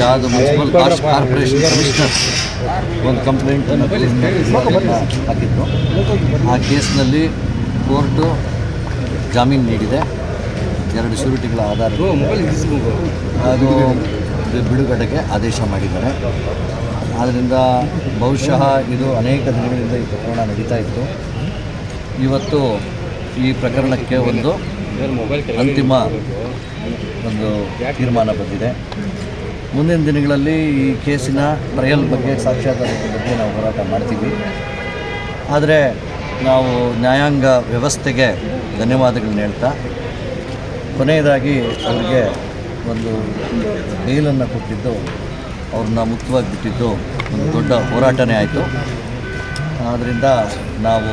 ಯಾವುದು municipal corporation commissioner ಒಂದು ಕಂಪ್ಲೇಂಟನ್ನು ಹಾಕಿದ್ದು ಆ ಕೇಸ್ನಲ್ಲಿ ಕೋರ್ಟು ಜಾಮೀನು ನೀಡಿದೆ ಎರಡು ಶ್ಯೂರಿಟಿಗಳ ಆಧಾರ ಅದು ಬಿಡುಗಡೆಗೆ ಆದೇಶ ಮಾಡಿದ್ದಾರೆ ಆದ್ದರಿಂದ ಬಹುಶಃ ಇದು ಅನೇಕ ದಿನಗಳಿಂದ ಈ ಪ್ರಕರಣ ನಡೀತಾ ಇತ್ತು ಇವತ್ತು ಈ ಪ್ರಕರಣಕ್ಕೆ ಒಂದು ಅಂತಿಮ ಒಂದು ತೀರ್ಮಾನ ಬಂದಿದೆ. ಮುಂದಿನ ದಿನಗಳಲ್ಲಿ ಈ ಕೇಸಿನ ಟ್ರಯಲ್ ಬಗ್ಗೆ ಸಾಕ್ಷ್ಯಾಧಾರದ ಬಗ್ಗೆ ನಾವು ಹೋರಾಟ ಮಾಡ್ತೀವಿ. ಆದರೆ ನಾವು ನ್ಯಾಯಾಂಗ ವ್ಯವಸ್ಥೆಗೆ ಧನ್ಯವಾದಗಳನ್ನ ಹೇಳ್ತಾ, ಕೊನೆಯದಾಗಿ ಅವರಿಗೆ ಒಂದು ಬೇಲನ್ನು ಕೊಟ್ಟಿದ್ದು, ಅವ್ರನ್ನ ಮುಕ್ತವಾಗಿ ಬಿಟ್ಟಿದ್ದು ಒಂದು ದೊಡ್ಡ ಹೋರಾಟನೇ ಆಯಿತು. ಆದ್ದರಿಂದ ನಾವು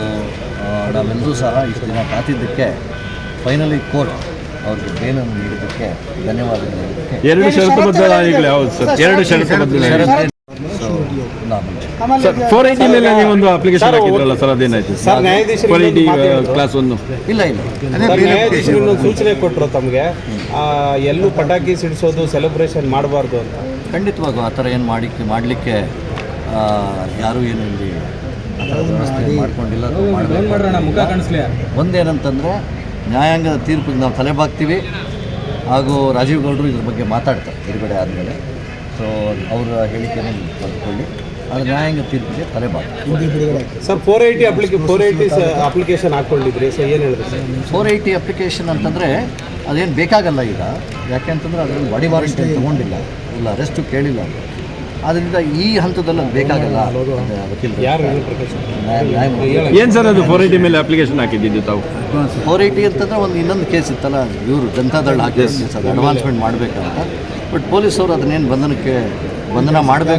ನಾವೆಲ್ಲರೂ ಸಹ ಇಷ್ಟು ದಿನ ಕಾತಿದ್ದಕ್ಕೆ ಫೈನಲಿ ಕೋರ್ಟ್ ಅವ್ರಿಗೆ ಬೇಲನ್ನು ನೀಡಿದ್ದಕ್ಕೆ ಧನ್ಯವಾದಗಳು ಎರಡು ಷರತ್ತುಬದ್ಧ ನಾಯಿಗಳು ಹೌದು ಸರ್. ಎರಡು ಷರತ್ತುಬದ್ಧ ಸೊ ಸರ್ ಫೋರ್ ಏಯ್ಟಿ ಮೇಲೆ ನೀವೊಂದು ಅಪ್ಲಿಕೇಶನ್ ಹಾಕಿದ್ರಲ್ಲ ಸರ್ ಅದೇನಾಯ್ತು? Sir, four eighty. ಕ್ಲಾಸ್ ಒಂದು. ಇಲ್ಲ ಇಲ್ಲ. ನ್ಯಾಯಾಧೀಶರು ಸೂಚನೆ ಕೊಟ್ಟರು ತಮಗೆ. ಎಲ್ಲೂ ಪಟಾಕಿ ಸಿಡಿಸೋದು ಸೆಲೆಬ್ರೇಷನ್ ಮಾಡಬಾರ್ದು ಅಂತ. ಖಂಡಿತವಾಗೂ ಆ ಥರ ಏನು ಮಾಡಿಕ್ಕೆ ಮಾಡಲಿಕ್ಕೆ ಯಾರು ಏನು ಇಲ್ಲಿ ಮಾಡ್ಕೊಂಡಿಲ್ಲ. ಒಂದೇನಂತಂದರೆ ನ್ಯಾಯಾಂಗದ ತೀರ್ಪಿಗೆ ನಾವು ತಲೆಬಾಗ್ತೀವಿ. ಹಾಗೂ ರಾಜೀವ್ ಗೌಡರು ಇದ್ರ ಬಗ್ಗೆ ಮಾತಾಡ್ತಾರೆ ಬಿಡುಗಡೆ ಆದಮೇಲೆ. ಸೊ ಅವರ ಹೇಳಿಕೆಯನ್ನು ಪಡೆದುಕೊಳ್ಳಿ. ಆದರೆ ನ್ಯಾಯಾಂಗ ತೀರ್ಪಿಗೆ ತಲೆಬಾಗ್ತೀವಿ ಸರ್ ಫೋರ್ ಏಯ್ಟಿ ಅಪ್ಲಿಕೆ ಫೋರ್ ಏಯ್ಟಿ ಅಪ್ಲಿಕೇಶನ್ ಹಾಕ್ಕೊಂಡಿದ್ರಿ. ಸೊ ಏನು ಹೇಳಿದ್ರಿ ಸರ್? ಫೋರ್ ಏಯ್ಟಿ ಅಪ್ಲಿಕೇಶನ್ ಅಂತಂದರೆ ಅದೇನು ಬೇಕಾಗಲ್ಲ ಈಗ. ಯಾಕೆಂತಂದರೆ ಅದರಲ್ಲಿ ಬಾಡಿ ವಾರಂಟಿ ತೊಗೊಂಡಿಲ್ಲ. ಇಲ್ಲ ಅರೆಸ್ಟು ಕೇಳಿಲ್ಲ. ಆದ್ದರಿಂದ ಈ ಹಂತದಲ್ಲಿ ಅದು ಬೇಕಾಗಲ್ಲ. ಏನು ಸರ್ ಅದು ಫೋರ್ ಏಯ್ಟಿ ಮೇಲೆ ಅಪ್ಲಿಕೇಶನ್ ಹಾಕಿದ್ದು ತಾವು? ಫೋರ್ ಏಯ್ಟಿ ಅಂತಂದ್ರೆ ಒಂದು ಇನ್ನೊಂದು ಕೇಸ್ ಇತ್ತಲ್ಲ ಇವರು ಜನತಾದಳ ಹಾಕಿ ಅಡ್ವಾನ್ಸ್ಮೆಂಟ್ ಮಾಡಬೇಕಂತ. ಬಟ್ ಪೊಲೀಸವರು ಅದನ್ನೇನು ಬಂಧನಕ್ಕೆ ಬಂಧನ ಮಾಡಬೇಕು